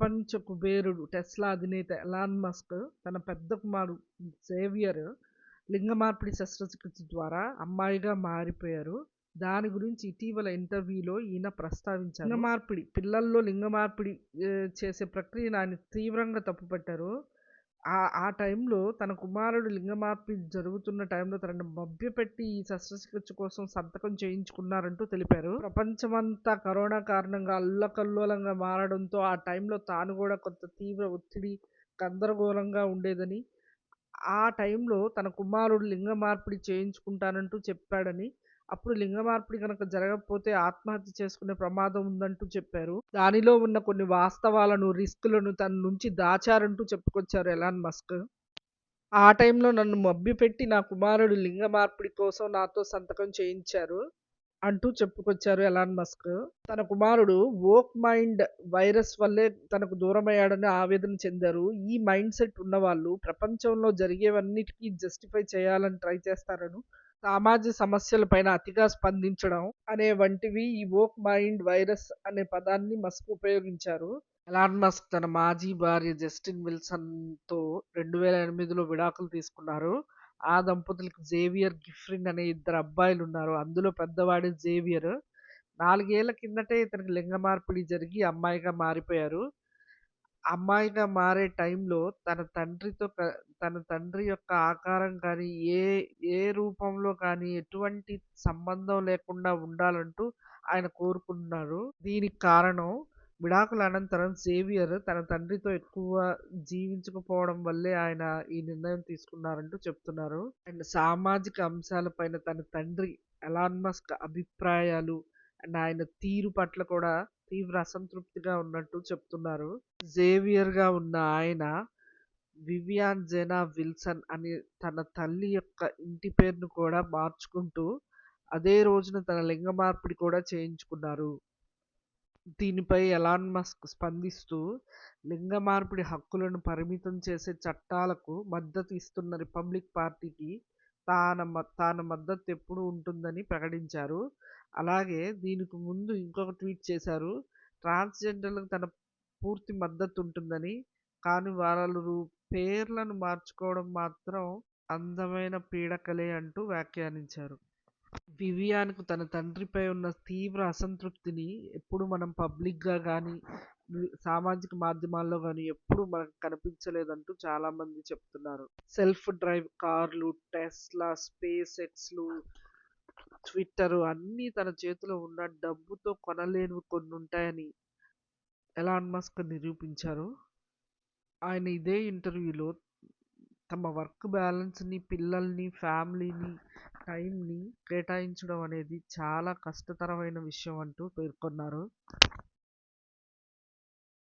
ప్రపంచ కుబేరుడు టెస్లా అధినేత ఎలాన్ మస్క్ తన పెద్ద కుమారుడు సేవియర్ లింగ మార్పిడి శస్త్రచికిత్స ద్వారా అమ్మాయిగా మారిపోయారు. దాని గురించి ఇటీవల ఇంటర్వ్యూలో ఈయన ప్రస్తావించారు. లింగ మార్పిడి పిల్లల్లో లింగ మార్పిడి చేసే ప్రక్రియను ఆయన తీవ్రంగా తప్పుపట్టారు. ఆ ఆ టైంలో తన కుమారుడు లింగమార్పి జరుగుతున్న టైంలో తనని మభ్యపెట్టి ఈ శస్త్రచికిత్స కోసం సంతకం చేయించుకున్నారంటూ తెలిపారు. ప్రపంచమంతా కరోనా కారణంగా అల్లకల్లోలంగా మారడంతో ఆ టైంలో తాను కూడా కొంత తీవ్ర ఒత్తిడి గందరగోళంగా ఉండేదని ఆ టైంలో తన కుమారుడు లింగ మార్పిడి చేయించుకుంటానంటూ చెప్పాడని అప్పుడు లింగ మార్పిడి కనుక జరగకపోతే ఆత్మహత్య చేసుకునే ప్రమాదం ఉందంటూ చెప్పారు. దానిలో ఉన్న కొన్ని వాస్తవాలను రిస్కులను తన నుంచి దాచారంటూ చెప్పుకొచ్చారు ఎలాన్ మస్క్. ఆ టైంలో నన్ను మబ్బిపెట్టి నా కుమారుడు లింగ మార్పిడి కోసం నాతో సంతకం చేయించారు అంటూ చెప్పుకొచ్చారు ఎలాన్ మస్క్. తన కుమారుడు ఓక్ మైండ్ వైరస్ వల్లే తనకు దూరమయ్యాడని ఆవేదన చెందారు. ఈ మైండ్ సెట్ ఉన్నవాళ్ళు ప్రపంచంలో జరిగేవన్నిటికీ జస్టిఫై చేయాలని ట్రై చేస్తారను సామాజిక సమస్యలపైన అతిగా స్పందించడం అనే వంటివి ఈ ఓక్ మైండ్ వైరస్ అనే పదాన్ని మస్క్ ఉపయోగించారు. ఎలాన్ మస్క్ తన మాజీ భార్య జస్టిన్ విల్సన్తో రెండు వేల ఎనిమిదిలో విడాకులు తీసుకున్నారు. ఆ దంపతులకు జేవియర్ గిఫ్రిన్ అనే ఇద్దరు అబ్బాయిలు ఉన్నారు. అందులో పెద్దవాడి జేవియర్ నాలుగేళ్ళ కిందటే ఇతనికి లింగ మార్పిడి జరిగి అమ్మాయిగా మారిపోయారు. అమ్మాయిగా మారే టైంలో తన తండ్రితో క- తన తండ్రి యొక్క ఆకారం కానీ ఏ ఏ రూపంలో కానీ ఎటువంటి సంబంధం లేకుండా ఉండాలంటూ ఆయన కోరుకున్నారు దీనికి కారణం విడాకుల అనంతరం జేవియర్ తన తండ్రితో ఎక్కువ జీవించకపోవడం వల్లే ఆయన ఈ నిర్ణయం తీసుకున్నారంటూ చెప్తున్నారు. అండ్ సామాజిక అంశాలపైన తన తండ్రి ఎలాన్ మస్క్ అభిప్రాయాలు అండ్ ఆయన తీరు పట్ల కూడా తీవ్ర అసంతృప్తిగా ఉన్నట్టు చెప్తున్నారు. జేవియర్గా ఉన్న ఆయన వివియాన్ జెనా విల్సన్ అని తన తల్లి యొక్క ఇంటి పేరును కూడా మార్చుకుంటూ అదే రోజున తన లింగ మార్పిడి కూడా చేయించుకున్నారు. దీనిపై ఎలాన్ మస్క్ స్పందిస్తూ లింగ మార్పిడి హక్కులను పరిమితం చేసే చట్టాలకు మద్దతు ఇస్తున్న రిపబ్లిక్ పార్టీకి తాన మ- తాన మద్దతు ఎప్పుడు ఉంటుందని ప్రకటించారు. అలాగే దీనికి ముందు ఇంకొక ట్వీట్ చేశారు. ట్రాన్స్జెండర్లకు తన పూర్తి మద్దతు ఉంటుందని కానీ వాళ్ళు పేర్లను మార్చుకోవడం మాత్రం అందమైన పీడకలే అంటూ వ్యాఖ్యానించారు. వివియాన్కు తన తండ్రిపై ఉన్న తీవ్ర అసంతృప్తిని ఎప్పుడు మనం పబ్లిక్గా కానీ సామాజిక మాధ్యమాల్లో కానీ ఎప్పుడు మనకు కనిపించలేదంటూ చాలామంది చెప్తున్నారు. సెల్ఫ్ డ్రైవ్ కార్లు టెస్లా స్పేస్ ఎక్స్లు ట్విట్టర్ అన్నీ తన చేతిలో ఉన్న డబ్బుతో కొనలేనివి కొన్ని ఉంటాయని ఎలాన్ మస్క్ నిరూపించారు. ఆయన ఇదే ఇంటర్వ్యూలో తమ వర్క్ బ్యాలెన్స్ని పిల్లల్ని ఫ్యామిలీని టైంని కేటాయించడం అనేది చాలా కష్టతరమైన విషయం అంటూ పేర్కొన్నారు.